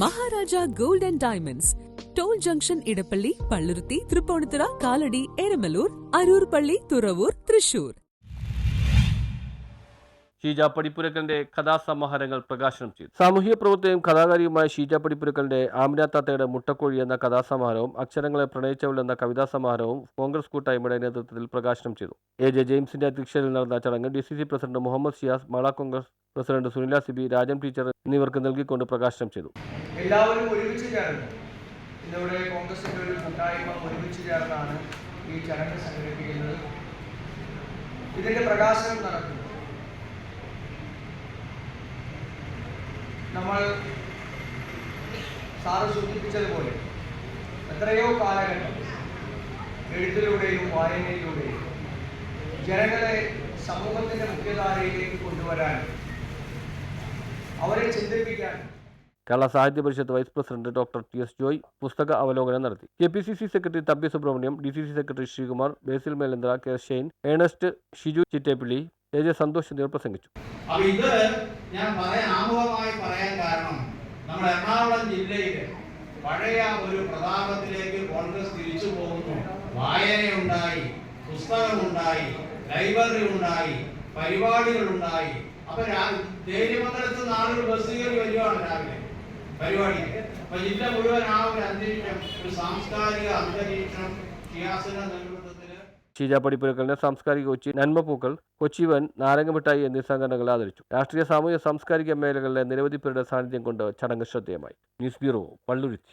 Maharaja gold and diamonds. Toll junction Edappally Palluruthy Tripunithura Kalady Eramalloor Aroor പള്ളി തുറവൂർ തൃശൂർ. ഷീജ പടിപ്പുരക്കലിന്റെ കഥാസമാഹാരങ്ങൾ പ്രകാശനം ചെയ്തു. സാമൂഹ്യ പ്രവർത്തകയും കഥാകാരിയുമായ ഷീജ പടിപ്പുരക്കലിന്റെ ആമിനാത്താത്തയുടെ മുട്ടക്കോഴി എന്ന കഥാസമാഹാരവും അക്ഷരങ്ങളെ പ്രണയിച്ചവൾ എന്ന കവിതാ സമാഹാരവും കോൺഗ്രസ് കൂട്ടായ്മയുടെ നേതൃത്വത്തിൽ പ്രകാശനം ചെയ്തു. എ ജെ ജെയിംസിന്റെ അധ്യക്ഷതയിൽ നടന്ന ചടങ്ങ് D C C president Muhammad Shiyas Mala Congress president Sunila Sibi Rajan teacher എന്നിവർക്ക് നൽകിക്കൊണ്ട് പ്രകാശനം ചെയ്തു. എല്ലാവരും ഒരുമിച്ച് ചേർന്ന് ഇന്നിവിടെ കോൺഗ്രസിന്റെ ഒരു കൂട്ടായ്മ ഒരുമിച്ച് ചേർന്നാണ് ഈ ചടങ്ങ് സംഘടിപ്പിക്കുന്നത്. ഇതിന്റെ പ്രകാശനം നടക്കുന്നു. നമ്മൾ സാറ് സൂചിപ്പിച്ചതുപോലെ എത്രയോ കാലഘട്ടം എഴുത്തിലൂടെയും വായനയിലൂടെയും ജനങ്ങളെ സമൂഹത്തിന്റെ മുഖ്യധാരയിലേക്ക് കൊണ്ടുവരാൻ അവരെ ചിന്തിപ്പിക്കാൻ. Kerala Sahitya Parishad vice president doctor T S Joy പുസ്തക അവലോകനം നടത്തി. K P C C secretary Thampi Subrahmanyam D C C secretary Sreekumar Basil Melandra K Shane Ernest Shiju Chittepilly A J Santhosh എന്നിവർ പ്രസംഗിച്ചു. അപ്പൊ ഇത് ഞാൻ പറയാൻ ആമുഖമായി പറയാൻ കാരണം നമ്മുടെ എറണാകുളം ജില്ലയിലെ പഴയ ഒരു പ്രതാപത്തിലേക്ക് കോൺഗ്രസ് തിരിച്ചു പോകുന്നു. വായനയുണ്ടായി പുസ്തകമുണ്ടായി ലൈബ്രറി ഉണ്ടായി പരിപാടികളുണ്ടായി. അപ്പൊ ദേര്യമംഗലത്ത് നാളൊരു ബസ് കയറി വരികയാണ് രാവിലെ പരിപാടി അപ്പൊ ജില്ല മുഴുവൻ ആ ഒരു അന്തരീക്ഷം ഒരു സാംസ്കാരിക അന്തരീക്ഷം ഷിയാസിന്റെ നേതൃത്വത്തിൽ ഷീജ പടിപ്പുരക്കലിന്റെ സാംസ്കാരിക കൊച്ചി നന്മപ്പൂക്കൾ കൊച്ചിവൻ നാരങ്ങമിഠായി എന്നീ സംഘടനകൾ ആദരിച്ചു. രാഷ്ട്രീയ സാമൂഹ്യ സാംസ്കാരിക മേഖലകളിലെ നിരവധി പേരുടെ സാന്നിധ്യം കൊണ്ട് ചടങ്ങ് ശ്രദ്ധേയമായി. News bureau Palluruthy.